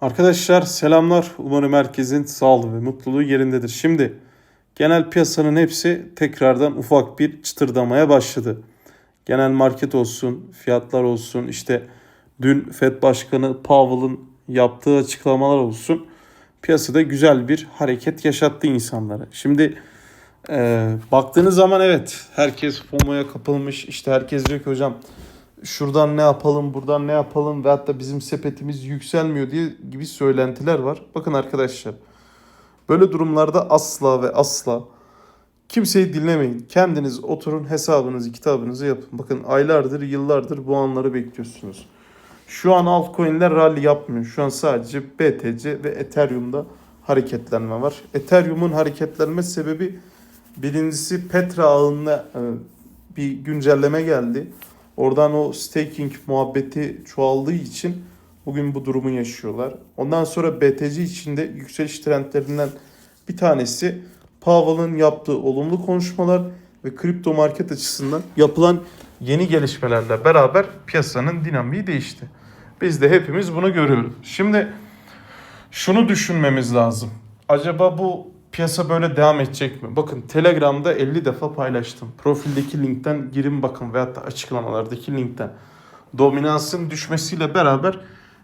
Arkadaşlar selamlar. Umarım herkesin sağlığı ve mutluluğu yerindedir. Şimdi genel piyasanın hepsi tekrardan ufak bir çıtırdamaya başladı. Genel market olsun, fiyatlar olsun, işte dün Fed Başkanı Powell'ın yaptığı açıklamalar olsun. Piyasada güzel bir hareket yaşattı insanlara. Şimdi e, baktığınız zaman evet herkes FOMO'ya kapılmış. İşte herkes diyor ki hocam şuradan ne yapalım, buradan ne yapalım ve hatta bizim sepetimiz yükselmiyor diye gibi söylentiler var. Bakın arkadaşlar böyle durumlarda asla ve asla kimseyi dinlemeyin. Kendiniz oturun hesabınızı, kitabınızı yapın. Bakın aylardır, yıllardır bu anları bekliyorsunuz. Şu an altcoin'ler rally yapmıyor. Şu an sadece BTC ve Ethereum'da hareketlenme var. Ethereum'un hareketlenme sebebi birincisi Petra ağında e, bir güncelleme geldi. Oradan o staking muhabbeti çoğaldığı için bugün bu durumu yaşıyorlar. Ondan sonra BTC içinde yükseliş trendlerinden bir tanesi Powell'ın yaptığı olumlu konuşmalar ve kripto market açısından yapılan yeni gelişmelerle beraber piyasanın dinamiği değişti. Biz de hepimiz bunu görüyoruz. Şimdi şunu düşünmemiz lazım. Acaba bu piyasa böyle devam edecek mi? Bakın Telegram'da 50 defa paylaştım. Profildeki linkten girin bakın veyahut da açıklamalardaki linkten. Dominansın düşmesiyle beraber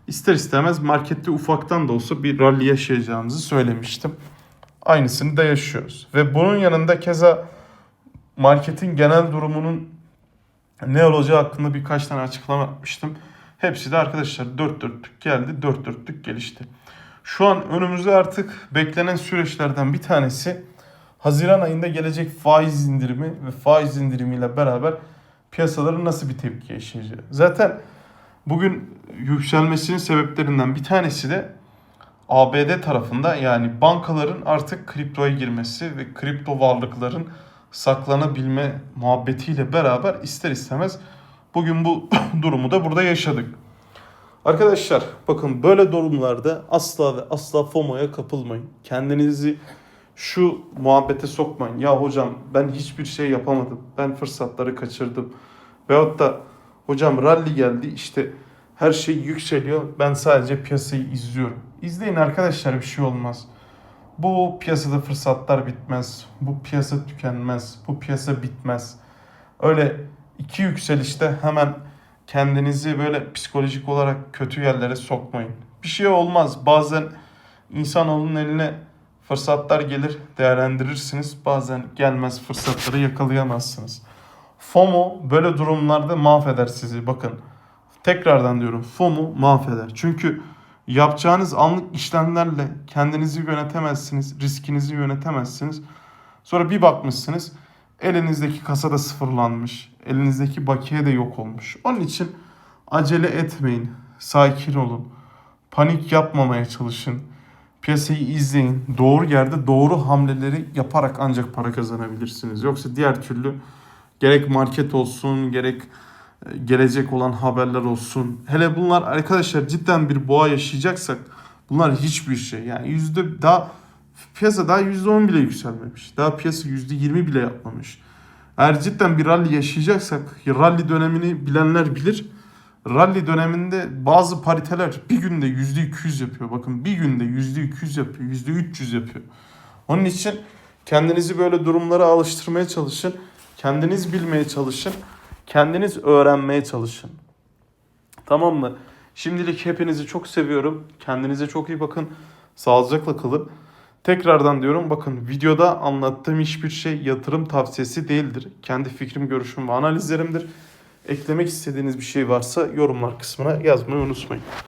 ister istemez markette ufaktan da olsa bir rally yaşayacağımızı söylemiştim. Aynısını da yaşıyoruz. Ve bunun yanında keza marketin genel durumunun ne olacağı hakkında birkaç tane açıklama yapmıştım. Hepsi de arkadaşlar dört dörtlük geldi, dört dörtlük gelişti. Şu an önümüzde artık beklenen süreçlerden bir tanesi Haziran ayında gelecek faiz indirimi ve faiz indirimiyle beraber piyasaların nasıl bir tepki yaşayacağı. Zaten bugün yükselmesinin sebeplerinden bir tanesi de ABD tarafında yani bankaların artık kriptoya girmesi ve kripto varlıkların saklanabilme muhabbetiyle beraber ister istemez bugün bu durumu da burada yaşadık. Arkadaşlar bakın böyle durumlarda asla ve asla FOMO'ya kapılmayın. Kendinizi şu muhabbete sokmayın. Ya hocam ben hiçbir şey yapamadım. Ben fırsatları kaçırdım. Veyahut da hocam rally geldi işte her şey yükseliyor. Ben sadece piyasayı izliyorum. İzleyin arkadaşlar bir şey olmaz. Bu piyasada fırsatlar bitmez. Bu piyasa tükenmez. Bu piyasa bitmez. Öyle iki yükselişte hemen kendinizi böyle psikolojik olarak kötü yerlere sokmayın. Bir şey olmaz. Bazen insanoğlunun eline fırsatlar gelir, değerlendirirsiniz. Bazen gelmez fırsatları yakalayamazsınız. FOMO böyle durumlarda mahveder sizi. Bakın tekrardan diyorum FOMO mahveder. Çünkü yapacağınız anlık işlemlerle kendinizi yönetemezsiniz, riskinizi yönetemezsiniz. Sonra bir bakmışsınız elinizdeki kasada sıfırlanmış, elinizdeki bakiye de yok olmuş. Onun için acele etmeyin, sakin olun, panik yapmamaya çalışın. Piyasayı izleyin. Doğru yerde doğru hamleleri yaparak ancak para kazanabilirsiniz. Yoksa diğer türlü gerek market olsun, gerek e, gelecek olan haberler olsun. Hele bunlar arkadaşlar cidden bir boğa yaşayacaksak bunlar hiçbir şey. Yani yüzde daha piyasa daha yüzde on bile yükselmemiş. Daha piyasa yüzde yirmi bile yapmamış. Eğer cidden bir rally yaşayacaksak rally dönemini bilenler bilir. Rally döneminde bazı pariteler bir günde yüzde 200 yapıyor. Bakın bir günde yüzde 200 yapıyor, yüzde 300 yapıyor. Onun için kendinizi böyle durumlara alıştırmaya çalışın. Kendiniz bilmeye çalışın. Kendiniz öğrenmeye çalışın. Tamam mı? Şimdilik hepinizi çok seviyorum. Kendinize çok iyi bakın. Sağlıcakla kalın. Tekrardan diyorum bakın videoda anlattığım hiçbir şey yatırım tavsiyesi değildir. Kendi fikrim, görüşüm ve analizlerimdir. Eklemek istediğiniz bir şey varsa yorumlar kısmına yazmayı unutmayın.